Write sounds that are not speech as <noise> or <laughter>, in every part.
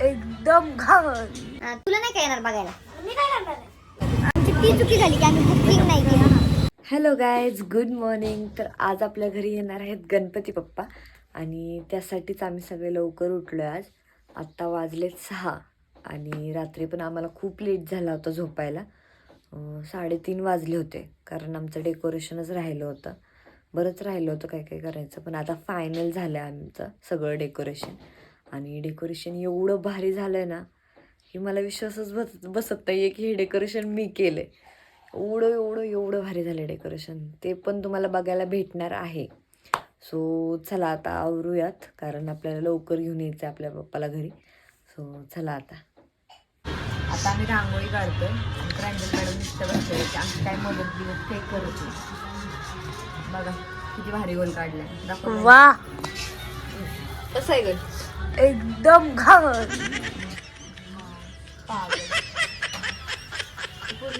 एकदम घाण. तुला नाही काय येणार बघायला? मी काय करणार आमची ती चुकी झाली की आम्ही बुकिंग नाही केलं. हॅलो गायज गुड मॉर्निंग तर आज आपल्या घरी येणार आहेत गणपती बाप्पा आणि त्यासाठीच आम्ही सगळे लवकर उठलो आज. आत्ता वाजलेत सहा. आणि रात्री पण आम्हाला खूप लेट झाला होता झोपायला. साडेतीन वाजले होते कारण आमचं डेकोरेशनच राहिलं होतं. बरंच राहिलं होतं काय काय करायचं पण आता फायनल झालं आहे आमचं सगळं डेकोरेशन आणि डेकोरेशन एवढं भारी झालं आहे ना की मला विश्वासच बस बसत नाही आहे की हे डेकोरेशन मी केलं आहे एवढं एवढं एवढं भारी झालं डेकोरेशन ते पण तुम्हाला बघायला भेटणार आहे. सो चला आता आवरूयात कारण आपल्याला लवकर घेऊन यायचं आहे आपल्या पप्पाला घरी. सो चला आता. आता आम्ही रांगोळी काढतोय. आणि प्रांजल मॅडम नुसतं की आमची काय मदत बिदत काही करत नाही. बघा किती भारी गोल काढलाय. दाखव वा! कसं आहे गोल एकदम घाण.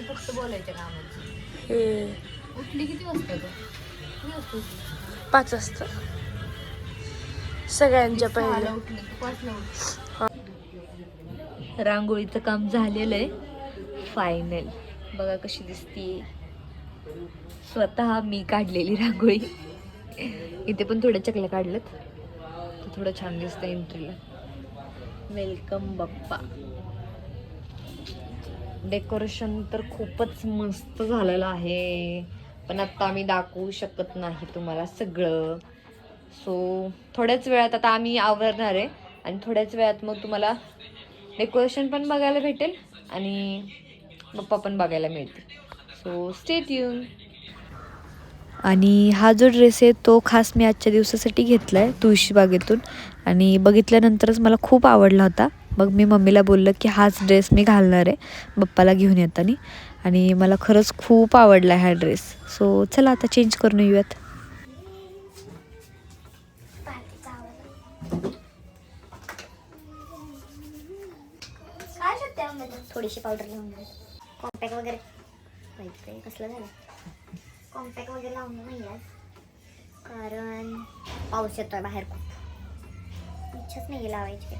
फक्त बोलायच्या कामाची हे उठली किती वाजता? पाच वाजता. सगळ्यांच्या सहाला पहिले उठली रांगोळीचं काम झालेलं आहे फायनल बघा कशी दिसती. स्वतः मी काढलेली रांगोळी. इथे पण थोड्या चकल्या काढल्यात. थोडं छान दिसतं एंट्रीला वेलकम बाप्पा. डेकोरेशन तर खूपच मस्त झालेलं आहे. पण आता आम्ही दाखवू शकत नाही तुम्हाला सगळं. सो थोड्याच वेळात आता आम्ही आवरणार आहे. आणि थोड्याच वेळात मग तुम्हाला डेकोरेशन पण बघायला भेटेल आणि पप्पा पण बघायला मिळतील. सो स्टेट येऊन आणि हा जो ड्रेस आहे तो खास मी आजच्या दिवसासाठी घेतला आहे तुळशीबागेतून आणि बघितल्यानंतरच मला खूप आवडला होता. मग मी मम्मीला बोललं की हाच ड्रेस मी घालणार आहे. बप्पाला घेऊन येताना. आणि मला खरंच खूप आवडला हा ड्रेस सो चला आता चेंज करून येऊयात. थोडीशी पावडर लावून कॉम्पॅक्ट वगैरे. कसलं झालं? कॉम्पॅक्ट वगैरे लावून नाही आज कारण पाऊस येतोय बाहेर खूप. इच्छाच नाही लावायची.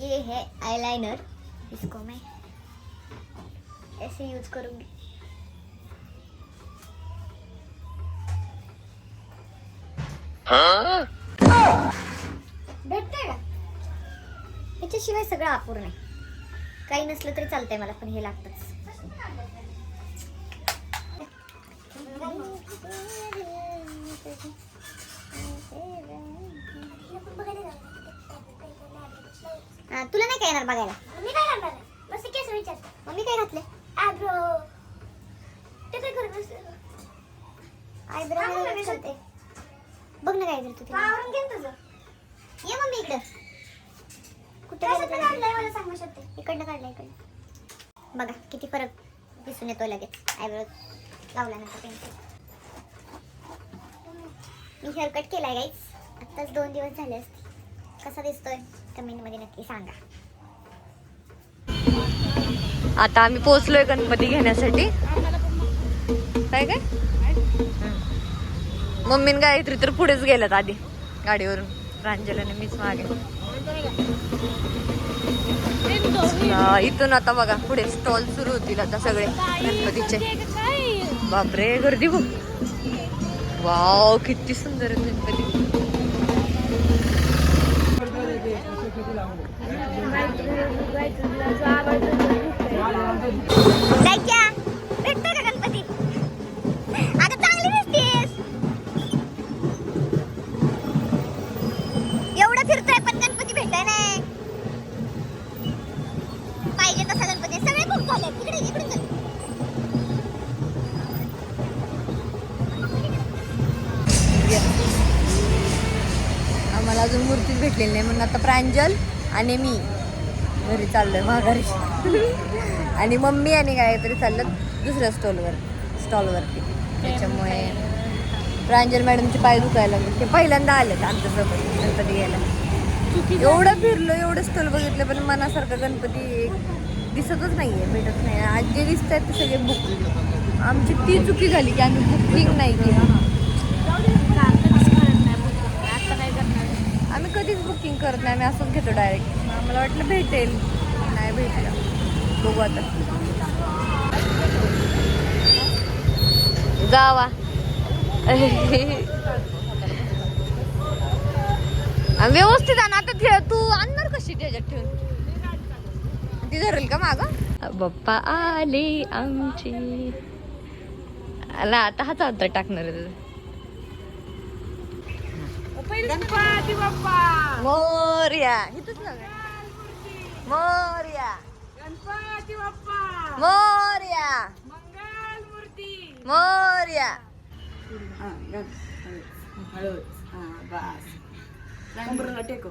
ये है आईलाइनर इसको मैं. ऐसे यूज करूंगी. भेटतंय का? ह्याच्याशिवाय सगळं अपूर्ण आहे. काही नसलं तरी चालतंय मला पण हे लागतंच. हा, तुला नाही काय येणार बघायला? मी काय करणार? बस केस विचार. मग मी काय घातले आब्रो ते काय करत बसले? आयब्रो बघ ना, करते बघ ना काय करतो मग तुला आवरून घे तुझं. ये मम्मी इकडं. कुठं? काढलंय मला सांगू शकते? इकडनं काढलं इकडनं. बघा किती फरक दिसून येतो लगेच. आयब्रो लावल्यानंतर पेन्सिल. मी हेअरकट केला आहे गाईच आत्ताच दोन दिवस झाले असते कसा दिसतोय? कमेंटमध्ये नक्की सांगा. आता आम्ही पोहोचलोय गणपती घेण्यासाठी. काय काय? मम्मीन गायत्री तर पुढेच गेल्यात आधी. गाडीवरून. प्रांजलाने मीच मागे. इथून आता बघा पुढे स्टॉल सुरू होतील आता सगळे गणपतीचे. बापरे गर्दी बघ. वाव किती सुंदर गणपती. जायच्या अजून मूर्तीच भेटलेली नाही. म्हणून आता प्रांजल आणि मी घरी चाललोय माघारी. <laughs> आणि मम्मी आणि काहीतरी चाललं दुसऱ्या स्टॉलवर स्टॉलवरती त्याच्यामुळे प्रांजल मॅडमचे पाय दुखायला लागले. ते पहिल्यांदा आले आमच्यासोबत गणपती घ्यायला. एवढं फिरलो एवढं स्टॉल बघितलं पण मनासारखं गणपती दिसतच नाहीये भेटत नाही. आज जे दिसत आहेत ते सगळे बुक आमची ती चुकी झाली की आम्ही बुकिंग नाही केली आम्ही कधीच बुकिंग करत नाही आम्ही असंच घेतो डायरेक्ट मला वाटलं भेटेल. नाही भेटलं. बघू आता. जावा. व्यवस्थित आण. आता ठेव तू आणणार कशी त्याच्यात ठेवून? ती धरेल का माग? बाप्पा आले आमची. आता हाच अंतर टाकणार आहे गणपती बाप्पा. मोर्या. इथंच. मोर्या. गणपती बाप्पा. मोर्या. मंगल मूर्ती मोर्या हळद. हा बस. कमरेला टेको.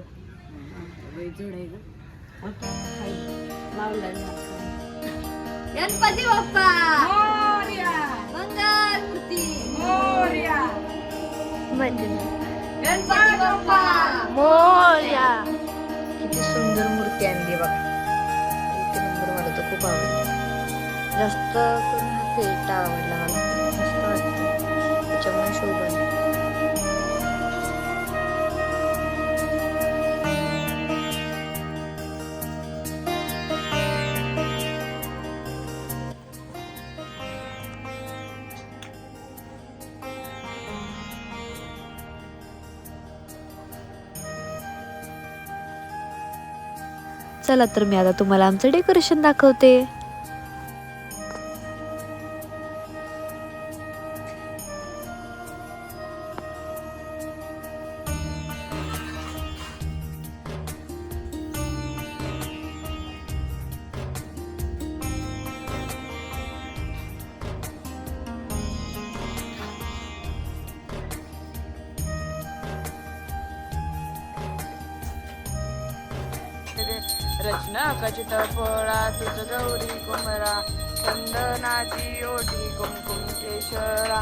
गणपती बाप्पा. मोर्या. मंगल मूर्ती मोर्या. गणपती बाप्पा मोर्या. किती सुंदर मूर्ती आणली बघा. एक नंबर मला तर खूप आवडली. जास्त करून हा फेटा आवडला मला. चला तर मी आता तुम्हाला आमचं डेकोरेशन दाखवते. रचना कचित फळा तुझ गौरी कुमरा चंदनाची ओढी कुमकुम केशरा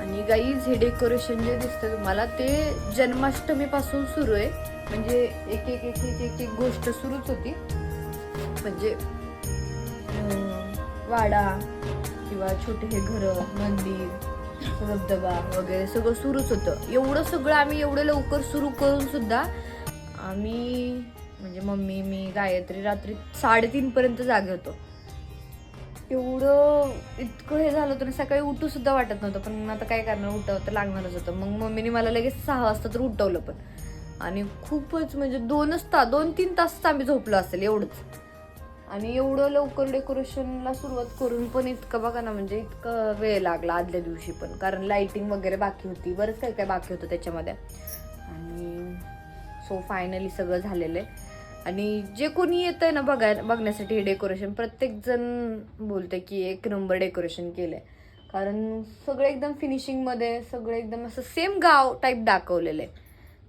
आणि गाईज हे डेकोरेशन जे दिसतं तुम्हाला ते जन्माष्टमीपासून सुरू आहे. म्हणजे एक एक एक एक एक एक गोष्ट सुरूच होती. म्हणजे वाडा किंवा छोटे हे घर मंदिर धबधबा वगैरे सगळं सुरूच होतं. एवढं सगळं आम्ही एवढं लवकर सुरू करून सुद्धा आम्ही म्हणजे मम्मी मी गायत्री रात्री साडेतीन पर्यंत जागे होतो. एवढं इतकं हे झालं होतं ना सकाळी उठू सुद्धा वाटत नव्हतं पण आता काय करणार? उठावं तर लागणारच होतं. मग मम्मीने मला लगेच सहा वाजता तर उठवलं पण. आणि खूपच म्हणजे दोनच तास दोन तीन तास आम्ही झोपलो असेल एवढंच. आणि एवढं लवकर डेकोरेशनला सुरुवात करून पण इतकं बघा ना म्हणजे इतकं वेळ लागला आदल्या दिवशी पण. कारण लाईटिंग वगैरे बाकी होती. बरंच काय काय बाकी होतं त्याच्यामध्ये. आणि सो फायनली सगळं झालेलं आहे. आणि जे कोणी येत आहे ना बघाय बघण्यासाठी हे डेकोरेशन प्रत्येकजण बोलते की एक नंबर डेकोरेशन केलं आहे कारण सगळं एकदम फिनिशिंगमध्ये सगळं एकदम असं सेम गाव टाईप दाखवलेलं आहे.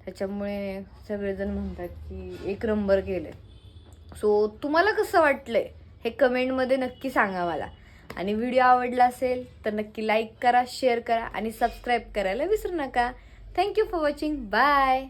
त्याच्यामुळे सगळेजण म्हणतात की एक नंबर केलंय. सो तुम्हाला कसं वाटलंय? हे कमेंटमध्ये नक्की सांगा मला. आणि व्हिडिओ आवडला असेल तर नक्की लाईक करा शेअर करा आणि सबस्क्राईब करायला विसरू नका. Thank you for watching bye